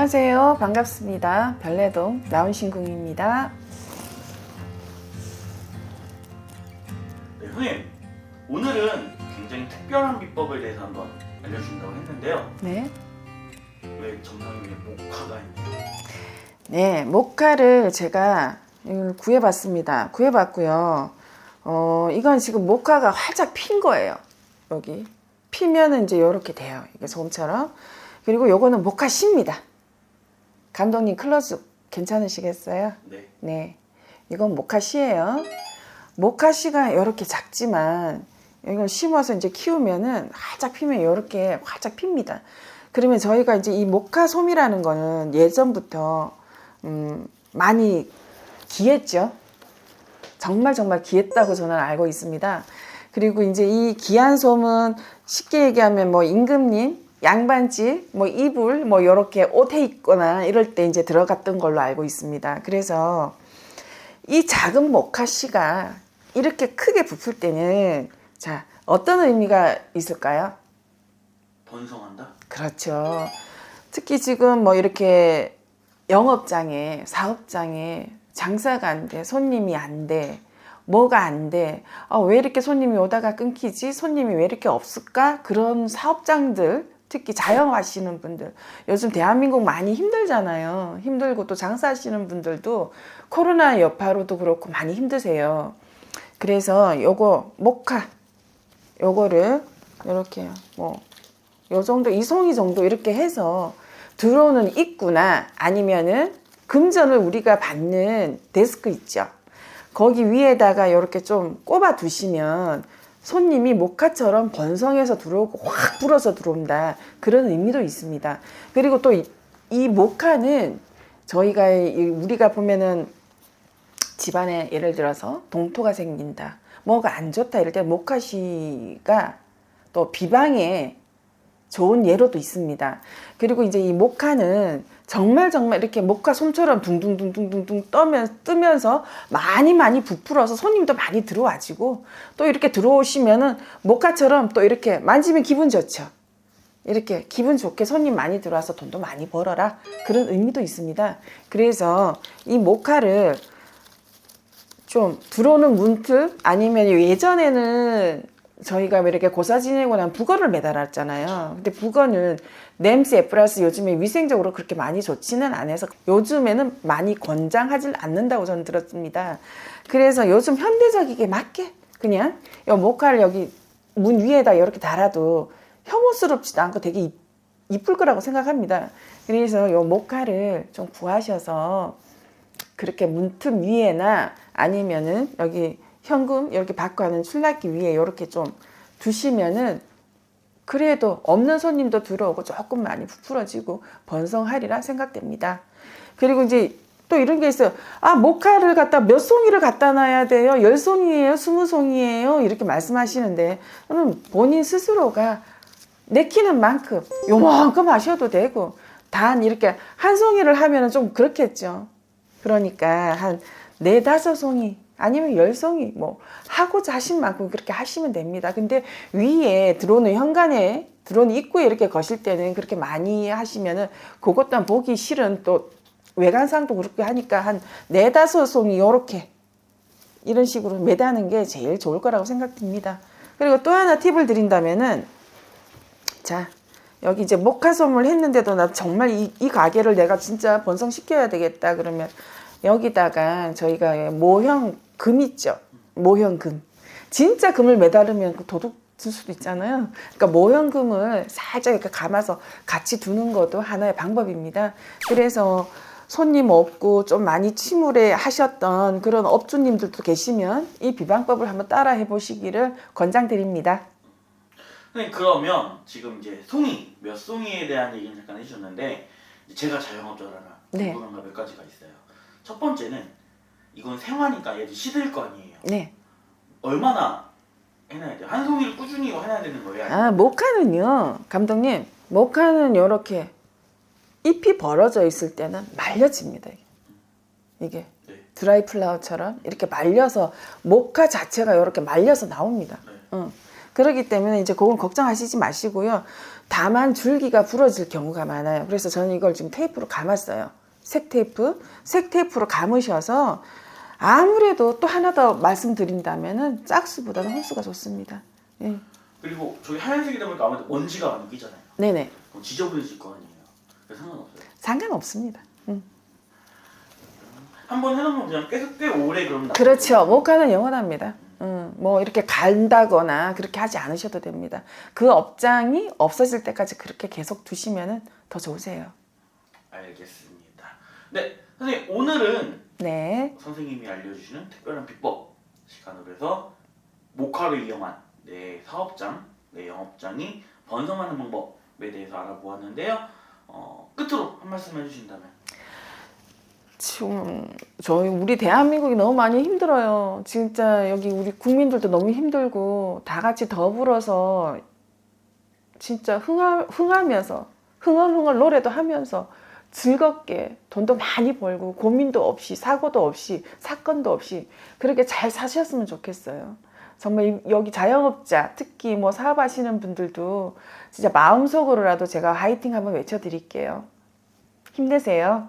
안녕하세요. 반갑습니다. 별내동 나온신궁입니다. 네, 형님 오늘은 굉장히 특별한 비법에 대해서 한번 알려준다고 했는데요. 네. 왜 정상에 목화가 있나요? 네, 모카를 제가 이걸 구해봤습니다. 구해봤고요. 어, 이건 지금 모카가 활짝 핀 거예요. 여기. 피면은 이제 이렇게 돼요. 이게 솜처럼. 그리고 요거는 모카 씨입니다. 감독님 클로즈 괜찮으시겠어요? 네. 네. 이건 모카씨예요. 모카씨가 이렇게 작지만 이걸 심어서 이제 키우면은 활짝 피면 이렇게 활짝 핍니다. 그러면 저희가 이제 이 모카솜이라는 거는 예전부터 음, 많이 귀했죠. 정말 정말 귀했다고 저는 알고 있습니다. 그리고 이제 이 귀한 솜은 쉽게 얘기하면 뭐 임금님 양반집, 뭐 이불, 뭐 이렇게 옷에 입거나 이럴 때 이제 들어갔던 걸로 알고 있습니다. 그래서 이 작은 모카씨가 이렇게 크게 부풀 때는 자 어떤 의미가 있을까요? 번성한다? 그렇죠. 특히 지금 뭐 이렇게 영업장에 사업장에 장사가 안 돼, 손님이 안 돼, 뭐가 안 돼, 아, 왜 이렇게 손님이 오다가 끊기지? 손님이 왜 이렇게 없을까? 그런 사업장들, 특히 자영 하시는 분들, 요즘 대한민국 많이 힘들잖아요. 힘들고 또 장사하시는 분들도 코로나 여파로도 그렇고 많이 힘드세요. 그래서 요거 모카, 요거를 이렇게 뭐 요 정도 이 송이 정도 이렇게 해서 들어오는 입구나 아니면은 금전을 우리가 받는 데스크 있죠. 거기 위에다가 이렇게 좀 꼽아 두시면 손님이 모카처럼 번성해서 들어오고 확 불어서 들어온다. 그런 의미도 있습니다. 그리고 또이 모카는 저희가 이- 우리가 보면은 집안에 예를 들어서 동토가 생긴다. 뭐가 안 좋다 이럴 때 모카시가 또 비방에 좋은 예로도 있습니다. 그리고 이제 이 모카는 정말 정말 이렇게 모카 솜처럼 둥둥둥둥둥둥 떠면 뜨면서 많이 많이 부풀어서 손님도 많이 들어와지고 또 이렇게 들어오시면은 모카처럼 또 이렇게 만지면 기분 좋죠. 이렇게 기분 좋게 손님 많이 들어와서 돈도 많이 벌어라 그런 의미도 있습니다. 그래서 이 모카를 좀 들어오는 문틈 아니면 예전에는 저희가 왜 이렇게 고사 지내고 난 북어를 매달았잖아요. 근데 북어는 냄새 플러스 요즘에 위생적으로 그렇게 많이 좋지는 않아서 요즘에는 많이 권장하지 않는다고 저는 들었습니다. 그래서 요즘 현대적이게 맞게 그냥 요 모카를 여기 문 위에다 이렇게 달아도 혐오스럽지도 않고 되게 이- 이쁠 거라고 생각합니다. 그래서 요 모카를 좀 구하셔서 그렇게 문틈 위에나 아니면은 여기 현금 이렇게 받고 하는 출납기 위에 이렇게 좀 두시면은 그래도 없는 손님도 들어오고 조금 많이 부풀어지고 번성하리라 생각됩니다. 그리고 이제 또 이런 게 있어요. 아, 모카를 갖다 몇 송이를 갖다 놔야 돼요? 열 송이에요? 스무 송이에요? 이렇게 말씀하시는데, 저는 본인 스스로가 내키는 만큼 요만큼 하셔도 되고, 단 이렇게 한 송이를 하면 좀 그렇겠죠. 그러니까 한 네 다섯 송이 아니면 열 송이 뭐 하고자 하신 만큼 그렇게 하시면 됩니다. 근데 위에 들어오는 현관에 들어오는 입구에 이렇게 거실 때는 그렇게 많이 하시면은 그것 또한 보기 싫은 또 외관상도 그렇게 하니까 한 네다섯 송이 요렇게 이런 식으로 매다는 게 제일 좋을 거라고 생각됩니다. 그리고 또 하나 팁을 드린다면은 자 여기 이제 모카솜을 했는데도 나 정말 이, 이 가게를 내가 진짜 번성시켜야 되겠다 그러면 여기다가 저희가 모형 금 있죠 모형 금 진짜 금을 매달으면 그 도둑 들 수도 있잖아요 그러니까 모형 금을 살짝 이렇게 감아서 같이 두는 것도 하나의 방법입니다 그래서 손님 없고 좀 많이 침울해 하셨던 그런 업주님들도 계시면 이 비방법을 한번 따라 해보시기를 권장드립니다. 선생님 그러면 지금 이제 송이 몇 송이에 대한 얘기는 잠깐 해주셨는데 제가 자영업자라나 네. 궁금한 거 몇 가지가 있어요. 첫 번째는 이건 생화니까 얘도 시들 거 아니에요. 네. 얼마나 해놔야 돼요? 한 송이를 꾸준히 해놔야 되는 거예요? 아, 모카는요, 감독님, 모카는 이렇게 잎이 벌어져 있을 때는 말려집니다. 이게. 이게 네. 드라이 플라워처럼 이렇게 말려서 모카 자체가 이렇게 말려서 나옵니다. 네. 응. 그렇기 때문에 이제 그건 걱정하시지 마시고요. 다만 줄기가 부러질 경우가 많아요. 그래서 저는 이걸 지금 테이프로 감았어요. 색 테이프, 색 테이프로 감으셔서 아무래도 또 하나 더 말씀드린다면은 짝수보다는 홀수가 좋습니다. 예. 그리고 저기 하얀색이다 보니까 아무래도 먼지가 많이 끼잖아요. 네네. 그럼 지저분해질 거 아니에요. 그래서 상관없어요. 상관없습니다. 음. 한번 해놓으면 그냥 계속 꽤 오래 그럼 나. 그렇죠. 모카는 영원합니다. 음, 뭐 이렇게 간다거나 그렇게 하지 않으셔도 됩니다. 그 업장이 없어질 때까지 그렇게 계속 두시면은 더 좋으세요. 알겠습니다. 네, 선생님 오늘은 네. 선생님이 알려주시는 특별한 비법 시간으로 해서 모카를 이용한 내 사업장, 내 영업장이 번성하는 방법에 대해서 알아보았는데요. 어, 끝으로 한 말씀 해주신다면. 지금 저희 우리 대한민국이 너무 많이 힘들어요. 진짜 여기 우리 국민들도 너무 힘들고 다 같이 더불어서 진짜 흥하, 흥하면서 흥얼흥얼 노래도 하면서 즐겁게 돈도 많이 벌고 고민도 없이 사고도 없이 사건도 없이 그렇게 잘 사셨으면 좋겠어요. 정말 이- 여기 자영업자 특히 뭐 사업하시는 분들도 진짜 마음속으로라도 제가 화이팅 한번 외쳐드릴게요. 힘내세요.